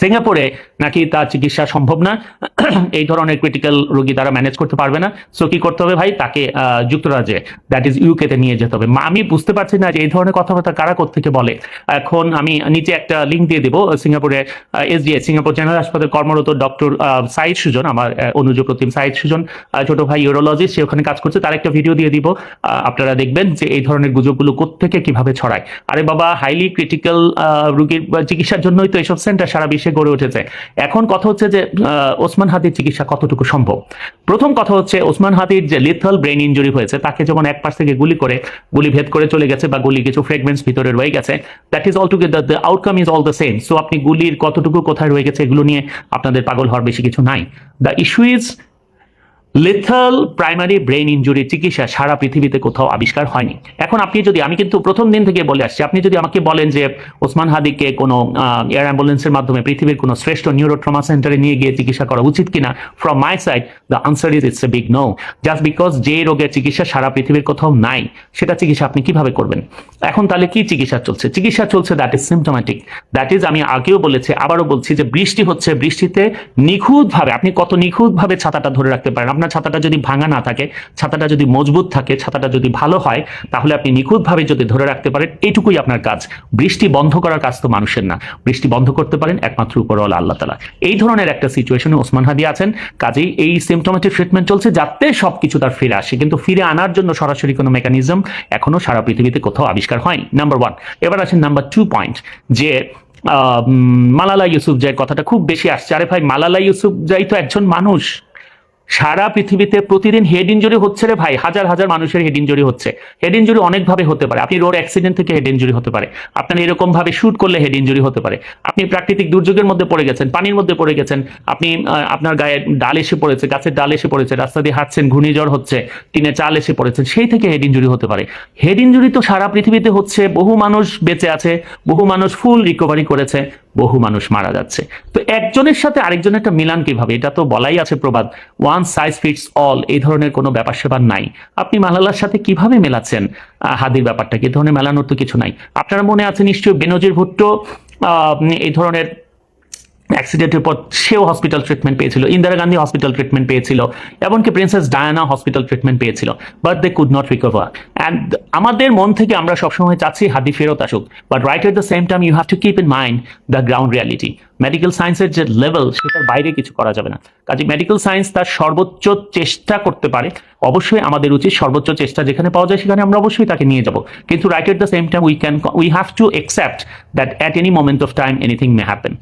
সিঙ্গাপুরে নাকি তার চিকিৎসা সম্ভব না। এই ধরনের ক্রিটিক্যাল রোগী তারা ম্যানেজ করতে পারবে না। সো কি করতে হবে ভাই? তাকে যুক্তরাজ্যে দ্যাট ইজ ইউকেতে নিয়ে যেতে হবে। আমি বুঝতে পারছি না যে এই ধরনের কথাবার্তা কারা থেকে বলে। এখন আমি নিচে একটা লিঙ্ক দিয়ে দেবো সিঙ্গাপুরে এসডিএ সিঙ্গাপুর জেনারেল হাসপাতালে কর্মরত ডক্টর সাইদ সুজন, আমার অনুজ প্রতিম সাইদ সুজন ছোট ভাই ইউরোলজিস্ট সে ওখানে কাজ করছে। তার একটা ভিডিও দিয়ে দিব। আপনারা দেখবেন যে এই ধরনের গুজবগুলো কোত্থেকে কীভাবে ছড়ায়। আরে বাবা হাইলি ক্রিটিক্যাল রোগীর চিকিৎসার জন্যই তো এইসব সেন্টার সারা বিশ্বে গড়ে উঠেছে। এখন কথা হচ্ছে যে ওসমান হাতির চিকিৎসা কতটুকু সম্ভব? প্রথম কথা হচ্ছে, ওসমান হাতির যে লিথল ব্রেন ইঞ্জুরি হয়েছে, তাকে যেমন এক পাশ থেকে গুলি করে, গুলি ভেদ করে চলে গেছে বা গুলি কিছু ফ্রেগমেন্টস ভিতরে রয়ে গেছে that is all together the outcome is all the same so আপনি গুলির কতটুকু কোথায় রয়ে গেছে, এগুলো নিয়ে আপনাদের পাগল হওয়ার বেশি কিছু নাই। The issue is lethal primary brain injury চিকিৎসা সারা পৃথিবীতে কোথাও আবিষ্কার হয়নি। এখন আপনি যদি, আমি কিন্তু প্রথম দিন থেকে বলে আসছি, আপনি যদি আমাকে বলেন যে ওসমান হাদিকে কোনো এয়ার অ্যাম্বুলেন্সের মাধ্যমে পৃথিবীর কোনো শ্রেষ্ঠ নিউরোট্রমা সেন্টারে নিয়ে গিয়ে চিকিৎসা করা উচিত কিনা from my side the answer is it's a big no just because যে রোগের চিকিৎসা সারা পৃথিবীর কোথাও নাই, সেটা চিকিৎসা আপনি কীভাবে করবেন? এখন তাহলে কি চিকিৎসা চলছে? চিকিৎসা চলছে that is symptomatic that is আমি আগেও বলেছি, আবারও বলছি যে বৃষ্টি হচ্ছে, বৃষ্টিতে নিখুঁতভাবে, আপনি কত নিখুঁতভাবে ছাতাটা ধরে রাখতে পারেন। আপনার ছাতাটা যদি ভাঙা না থাকে, ছাতাটা যদি মজবুত থাকে, ছাতাটা যদি ভালো হয়, তাহলে আপনি নিখুঁতভাবে যদি ধরে রাখতে পারেন, এটুকুই আপনার কাজ। বৃষ্টি বন্ধ করার কাজ তো মানুষের না। বৃষ্টি বন্ধ করতে পারেন একমাত্র উপরওয়ালা আল্লাহ তালা এই ধরনের একটা সিচুয়েশনে ওসমান হাদি আছেন। কাজেই এই সিমটোমেটিক ট্রিটমেন্ট চলছে যাতে সবকিছু তার ফিরে আসে। কিন্তু ফিরে আনার জন্য সরাসরি কোনো মেকানিজম এখনও সারা পৃথিবীতে কোথাও আবিষ্কার হয়নি। নাম্বার ওয়ান এবার আছেন নাম্বার টু পয়েন্ট যে মালালা ইউসুফ জাই কথাটা খুব বেশি আসছে। আরে ভাই, মালালা ইউসুফ জাই তো একজন মানুষ। সারা পৃথিবীতে প্রতিদিন হেড ইনজুরি হচ্ছে রে ভাই, হাজার হাজার মানুষের হেড ইনজুরি হচ্ছে। হেড ইনজুরি অনেকভাবে হতে পারে। আপনি রোড অ্যাক্সিডেন্ট থেকে হেড ইনজুরি হতে পারে। আপনার এরকম ভাবে শুট করলে হেড ইনজুরি হতে পারে। আপনি প্রাকৃতিক দুর্যোগের মধ্যে পড়ে গেছেন, পানির মধ্যে পড়ে গেছেন, আপনি আপনার গায়ে ডাল এসে পড়েছে, গাছের ডাল এসে পড়েছে, রাস্তা দিয়ে হাঁটছেন, ঘূর্ণিঝড় হচ্ছে টিনে চাল এসে পড়েছে, সেই থেকে হেড ইনজুরি হতে পারে। হেড ইনজুরি তো সারা পৃথিবীতে হচ্ছে, বহু মানুষ বেঁচে আছে, বহু মানুষ ফুল রিকভারি করেছে বহু মানুষ মারা যাচ্ছে। তো একজনের সাথে আরেকজনের একটা মিলান কীভাবে? এটা তো বলাই আছে প্রবাদ। ওয়ান সাইজ ফিটস অল এই ধরনের কোনো ব্যাপার সেবার নাই। আপনি মালালার সাথে কীভাবে মেলাচ্ছেন? হাদির ব্যাপারটা কি ধরনের মেলানোর তো কিছু নাই। আপনার মনে আছে নিশ্চয়ই বেনজির ভুট্টো এই ধরনের অ্যাক্সিডেন্টের পর সেও হসপিটাল ট্রিটমেন্ট পেয়েছিল। ইন্দিরা গান্ধী হসপিটাল ট্রিটমেন্ট পেয়েছিল, এমনকি প্রিন্সেস ডায়ানা হসপিটাল ট্রিটমেন্ট পেয়েছিল but they could not recover and আমাদের মন থেকে আমরা সবসময় চাচ্ছি হাদি ফেরত আসুক but right at the same time you have to keep in mind the ground reality medical সায়েন্সের যে লেভেল সেটার বাইরে কিছু করা যাবে না। কাজে মেডিকেল সায়েন্স তার সর্বোচ্চ চেষ্টা করতে পারে। অবশ্যই আমাদের উচিত সর্বোচ্চ চেষ্টা যেখানে পাওয়া যায় সেখানে আমরা অবশ্যই তাকে নিয়ে যাব। কিন্তু right at the same time we can we have to accept that at any moment of time anything may happen